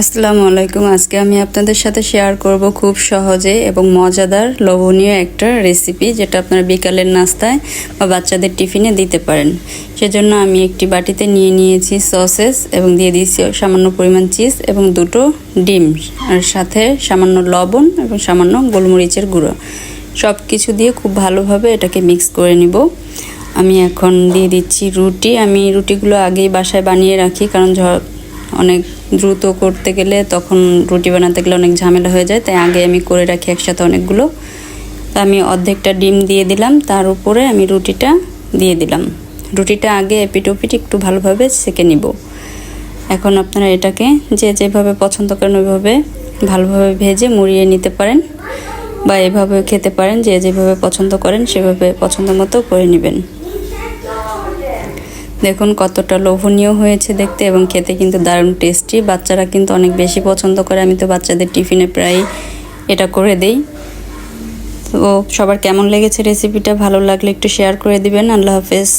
আসসালামু আলাইকুম। আজকে আমি আপনাদের সাথে শেয়ার করব খুব সহজে এবং মজাদার, লোভনীয় একটা রেসিপি যেটা আপনারা বিকালের নাস্তায় বা বাচ্চাদের টিফিনে দিতে পারেন। সেজন্য আমি একটি বাটিতে নিয়ে নিয়েছি সসেস এবং দিয়ে দিয়েছি সামান্য পরিমাণ চিজ এবং দুটো ডিম আর সাথে সামান্য লবণ এবং সামান্য গোলমরিচের গুঁড়ো। সব কিছু দিয়ে খুব ভালোভাবে এটাকে মিক্স করে নিব। আমি এখন দিয়ে দিচ্ছি রুটি। আমি রুটিগুলো আগেই বাসায় বানিয়ে রাখি কারণ অনেক দ্রুত করতে গেলে তখন রুটি বানাতে গেলে অনেক ঝামেলা হয়ে যায়, তাই আগে আমি করে রাখি একসাথে অনেকগুলো। তা আমি অর্ধেকটা ডিম দিয়ে দিলাম, তার উপরে আমি রুটিটা দিয়ে দিলাম। রুটিটা আগে এপিট ওপিট একটু ভালোভাবে সেকে নিব। এখন আপনারা এটাকে যে যেভাবে পছন্দ করেন ওইভাবে ভালোভাবে ভেজে মুড়িয়ে নিতে পারেন বা এভাবে খেতে পারেন, যে যেভাবে পছন্দ করেন সেভাবে পছন্দ মতো করে নেবেন। দেখুন কতটা লোভনীয় হয়েছে দেখতে এবং খেতে কিন্তু দারুণ টেস্টি বাচ্চারা কিন্তু অনেক বেশি পছন্দ করে। আমি তো বাচ্চাদের টিফিনে প্রায় এটা করে দেই। তো সবার কেমন লেগেছে রেসিপিটা ভালো লাগলে একটু শেয়ার করে দিবেন। আল্লাহ হাফেজ।